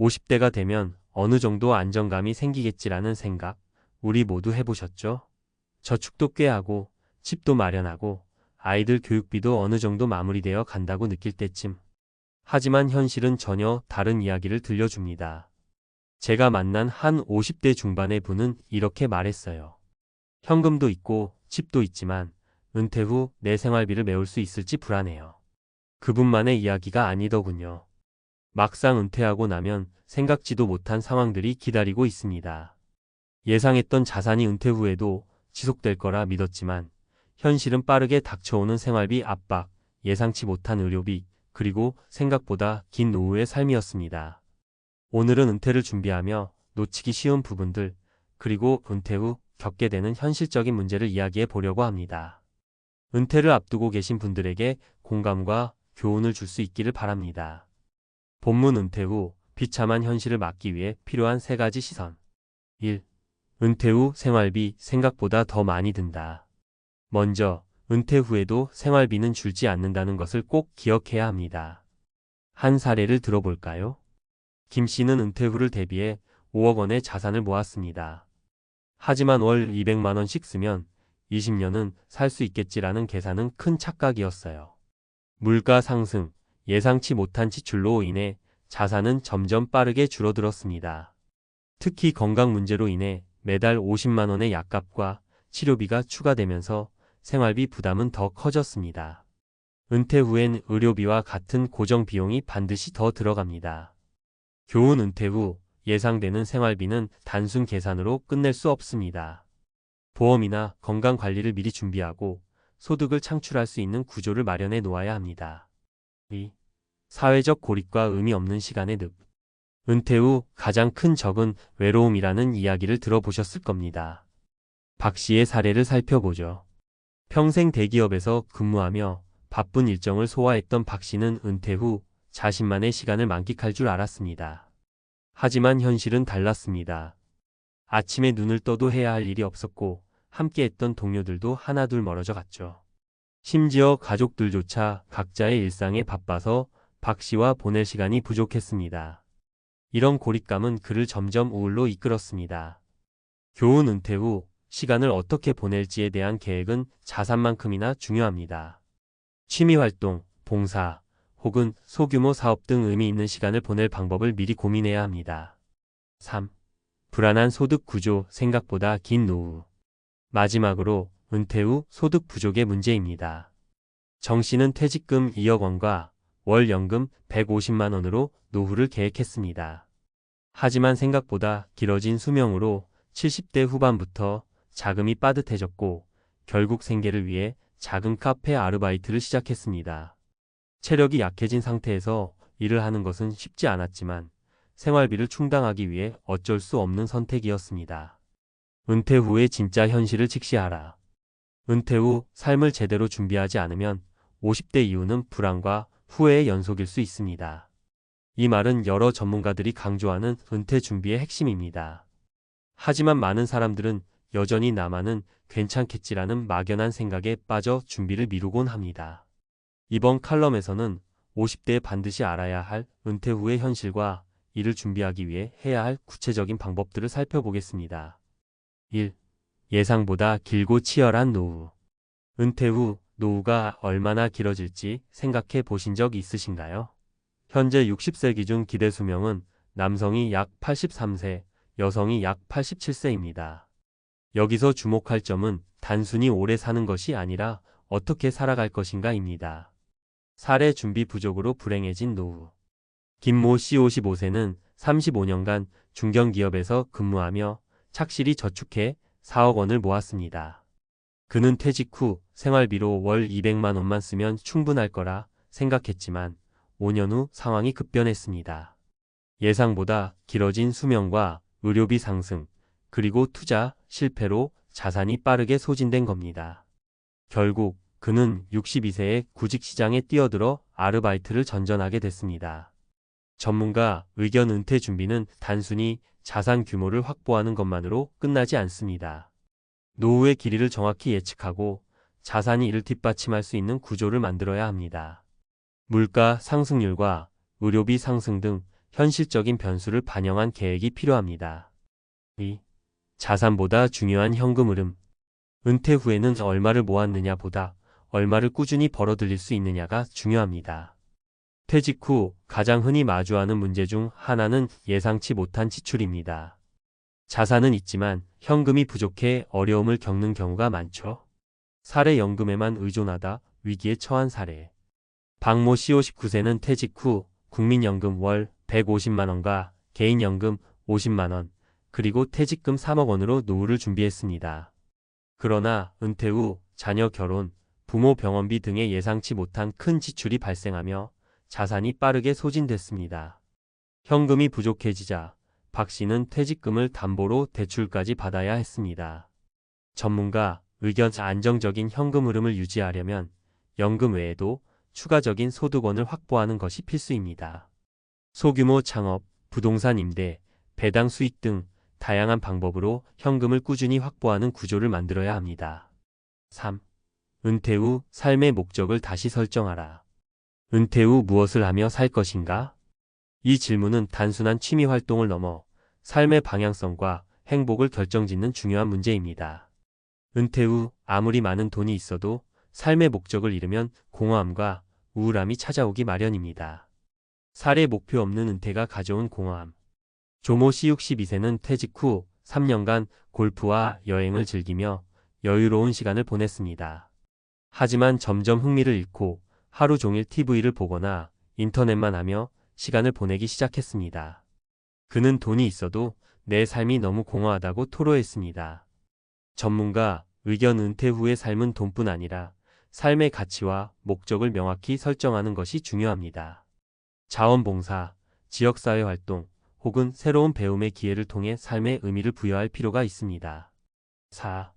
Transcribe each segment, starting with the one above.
50대가 되면 어느 정도 안정감이 생기겠지라는 생각, 우리 모두 해보셨죠? 저축도 꽤 하고, 집도 마련하고, 아이들 교육비도 어느 정도 마무리되어 간다고 느낄 때쯤. 하지만 현실은 전혀 다른 이야기를 들려줍니다. 제가 만난 한 50대 중반의 분은 이렇게 말했어요. 현금도 있고 집도 있지만 은퇴 후 내 생활비를 메울 수 있을지 불안해요. 그분만의 이야기가 아니더군요. 막상 은퇴하고 나면 생각지도 못한 상황들이 기다리고 있습니다. 예상했던 자산이 은퇴 후에도 지속될 거라 믿었지만 현실은 빠르게 닥쳐오는 생활비 압박, 예상치 못한 의료비, 그리고 생각보다 긴 노후의 삶이었습니다. 오늘은 은퇴를 준비하며 놓치기 쉬운 부분들, 그리고 은퇴 후 겪게 되는 현실적인 문제를 이야기해 보려고 합니다. 은퇴를 앞두고 계신 분들에게 공감과 교훈을 줄 수 있기를 바랍니다. 본문 은퇴 후 비참한 현실을 막기 위해 필요한 세 가지 시선. 1. 은퇴 후 생활비 생각보다 더 많이 든다. 먼저, 은퇴 후에도 생활비는 줄지 않는다는 것을 꼭 기억해야 합니다. 한 사례를 들어볼까요? 김 씨는 은퇴 후를 대비해 5억 원의 자산을 모았습니다. 하지만 월 200만 원씩 쓰면 20년은 살 수 있겠지라는 계산은 큰 착각이었어요. 물가 상승, 예상치 못한 지출로 인해 자산은 점점 빠르게 줄어들었습니다. 특히 건강 문제로 인해 매달 50만 원의 약값과 치료비가 추가되면서 생활비 부담은 더 커졌습니다. 은퇴 후엔 의료비와 같은 고정 비용이 반드시 더 들어갑니다. 교훈 은퇴 후 예상되는 생활비는 단순 계산으로 끝낼 수 없습니다. 보험이나 건강 관리를 미리 준비하고 소득을 창출할 수 있는 구조를 마련해 놓아야 합니다. 2. 사회적 고립과 의미 없는 시간의 늪. 은퇴 후 가장 큰 적은 외로움이라는 이야기를 들어보셨을 겁니다. 박 씨의 사례를 살펴보죠. 평생 대기업에서 근무하며 바쁜 일정을 소화했던 박 씨는 은퇴 후 자신만의 시간을 만끽할 줄 알았습니다. 하지만 현실은 달랐습니다. 아침에 눈을 떠도 해야 할 일이 없었고 함께 했던 동료들도 하나둘 멀어져 갔죠. 심지어 가족들조차 각자의 일상에 바빠서 박 씨와 보낼 시간이 부족했습니다. 이런 고립감은 그를 점점 우울로 이끌었습니다. 교훈 은퇴 후 시간을 어떻게 보낼지에 대한 계획은 자산만큼이나 중요합니다. 취미활동, 봉사, 혹은 소규모 사업 등 의미 있는 시간을 보낼 방법을 미리 고민해야 합니다. 3. 불안한 소득 구조, 생각보다 긴 노후. 마지막으로 은퇴 후 소득 부족의 문제입니다. 정 씨는 퇴직금 2억 원과 월 연금 150만 원으로 노후를 계획했습니다. 하지만 생각보다 길어진 수명으로 70대 후반부터 자금이 빠듯해졌고 결국 생계를 위해 작은 카페 아르바이트를 시작했습니다. 체력이 약해진 상태에서 일을 하는 것은 쉽지 않았지만 생활비를 충당하기 위해 어쩔 수 없는 선택이었습니다. 은퇴 후의 진짜 현실을 직시하라. 은퇴 후 삶을 제대로 준비하지 않으면 50대 이후는 불안과 후회의 연속일 수 있습니다. 이 말은 여러 전문가들이 강조하는 은퇴 준비의 핵심입니다. 하지만 많은 사람들은 여전히 나만은 괜찮겠지라는 막연한 생각에 빠져 준비를 미루곤 합니다. 이번 칼럼에서는 50대에 반드시 알아야 할 은퇴 후의 현실과 이를 준비하기 위해 해야 할 구체적인 방법들을 살펴보겠습니다. 1. 예상보다 길고 치열한 노후. 은퇴 후 노후가 얼마나 길어질지 생각해 보신 적 있으신가요? 현재 60세 기준 기대 수명은 남성이 약 83세, 여성이 약 87세입니다. 여기서 주목할 점은 단순히 오래 사는 것이 아니라 어떻게 살아갈 것인가입니다. 사례 준비 부족으로 불행해진 노후. 김모 씨 55세는 35년간 중견기업에서 근무하며 착실히 저축해 4억 원을 모았습니다. 그는 퇴직 후 생활비로 월 200만 원만 쓰면 충분할 거라 생각했지만 5년 후 상황이 급변했습니다. 예상보다 길어진 수명과 의료비 상승, 그리고 투자, 실패로 자산이 빠르게 소진된 겁니다. 결국 그는 62세에 구직시장에 뛰어들어 아르바이트를 전전하게 됐습니다. 전문가 의견 은퇴 준비는 단순히 자산 규모를 확보하는 것만으로 끝나지 않습니다. 노후의 길이를 정확히 예측하고 자산이 이를 뒷받침할 수 있는 구조를 만들어야 합니다. 물가 상승률과 의료비 상승 등 현실적인 변수를 반영한 계획이 필요합니다. 2. 자산보다 중요한 현금 흐름. 은퇴 후에는 얼마를 모았느냐 보다 얼마를 꾸준히 벌어들일 수 있느냐가 중요합니다. 퇴직 후 가장 흔히 마주하는 문제 중 하나는 예상치 못한 지출입니다. 자산은 있지만 현금이 부족해 어려움을 겪는 경우가 많죠. 사례 연금에만 의존하다 위기에 처한 사례. 박모 씨 59세는 퇴직 후 국민연금 월 150만원과 개인연금 50만원, 그리고 퇴직금 3억 원으로 노후를 준비했습니다. 그러나 은퇴 후 자녀 결혼, 부모 병원비 등의 예상치 못한 큰 지출이 발생하며 자산이 빠르게 소진됐습니다. 현금이 부족해지자 박 씨는 퇴직금을 담보로 대출까지 받아야 했습니다. 전문가 의견 안정적인 현금 흐름을 유지하려면 연금 외에도 추가적인 소득원을 확보하는 것이 필수입니다. 소규모 창업, 부동산 임대, 배당 수익 등 다양한 방법으로 현금을 꾸준히 확보하는 구조를 만들어야 합니다. 3. 은퇴 후 삶의 목적을 다시 설정하라. 은퇴 후 무엇을 하며 살 것인가? 이 질문은 단순한 취미 활동을 넘어 삶의 방향성과 행복을 결정짓는 중요한 문제입니다. 은퇴 후 아무리 많은 돈이 있어도 삶의 목적을 잃으면 공허함과 우울함이 찾아오기 마련입니다. 사례 목표 없는 은퇴가 가져온 공허함. 조모 씨 62세는 퇴직 후 3년간 골프와 여행을 즐기며 여유로운 시간을 보냈습니다. 하지만 점점 흥미를 잃고 하루 종일 TV를 보거나 인터넷만 하며 시간을 보내기 시작했습니다. 그는 돈이 있어도 내 삶이 너무 공허하다고 토로했습니다. 전문가 의견 은퇴 후의 삶은 돈뿐 아니라 삶의 가치와 목적을 명확히 설정하는 것이 중요합니다. 자원봉사, 지역사회 활동, 혹은 새로운 배움의 기회를 통해 삶의 의미를 부여할 필요가 있습니다. 4.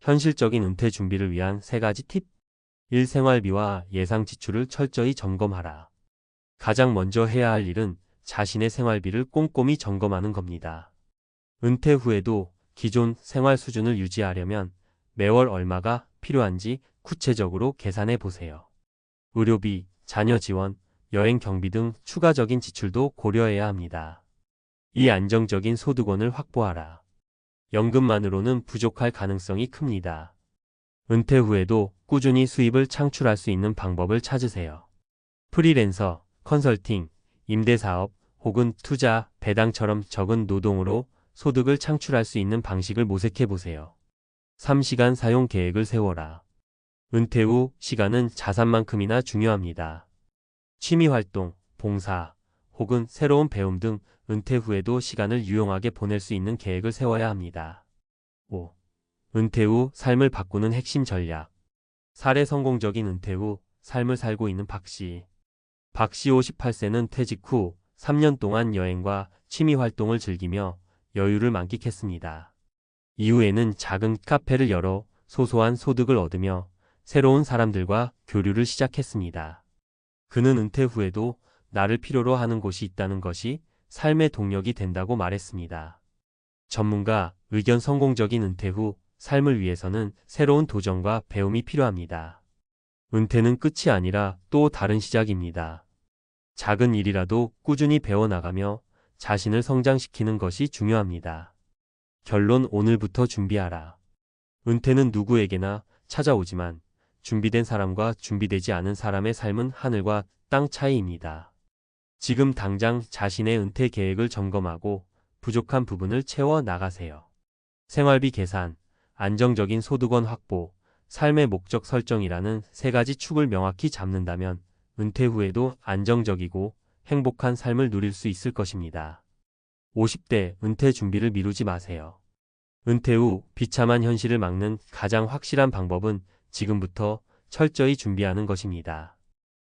현실적인 은퇴 준비를 위한 세 가지 팁. 1. 생활비와 예상 지출을 철저히 점검하라. 가장 먼저 해야 할 일은 자신의 생활비를 꼼꼼히 점검하는 겁니다. 은퇴 후에도 기존 생활 수준을 유지하려면 매월 얼마가 필요한지 구체적으로 계산해 보세요. 의료비, 자녀 지원, 여행 경비 등 추가적인 지출도 고려해야 합니다. 이 안정적인 소득원을 확보하라. 연금만으로는 부족할 가능성이 큽니다. 은퇴 후에도 꾸준히 수입을 창출할 수 있는 방법을 찾으세요. 프리랜서, 컨설팅, 임대사업 혹은 투자, 배당처럼 적은 노동으로 소득을 창출할 수 있는 방식을 모색해 보세요. 3시간 사용 계획을 세워라. 은퇴 후 시간은 자산만큼이나 중요합니다. 취미 활동, 봉사, 혹은 새로운 배움 등 은퇴 후에도 시간을 유용하게 보낼 수 있는 계획을 세워야 합니다. 5. 은퇴 후 삶을 바꾸는 핵심 전략. 사례 성공적인 은퇴 후 삶을 살고 있는 박 씨. 박 씨 58세는 퇴직 후 3년 동안 여행과 취미 활동을 즐기며 여유를 만끽했습니다. 이후에는 작은 카페를 열어 소소한 소득을 얻으며 새로운 사람들과 교류를 시작했습니다. 그는 은퇴 후에도 나를 필요로 하는 곳이 있다는 것이 삶의 동력이 된다고 말했습니다. 전문가 의견 성공적인 은퇴 후 삶을 위해서는 새로운 도전과 배움이 필요합니다. 은퇴는 끝이 아니라 또 다른 시작입니다. 작은 일이라도 꾸준히 배워나가며 자신을 성장시키는 것이 중요합니다. 결론 오늘부터 준비하라. 은퇴는 누구에게나 찾아오지만 준비된 사람과 준비되지 않은 사람의 삶은 하늘과 땅 차이입니다. 지금 당장 자신의 은퇴 계획을 점검하고 부족한 부분을 채워 나가세요. 생활비 계산, 안정적인 소득원 확보, 삶의 목적 설정이라는 세 가지 축을 명확히 잡는다면 은퇴 후에도 안정적이고 행복한 삶을 누릴 수 있을 것입니다. 50대 은퇴 준비를 미루지 마세요. 은퇴 후 비참한 현실을 막는 가장 확실한 방법은 지금부터 철저히 준비하는 것입니다.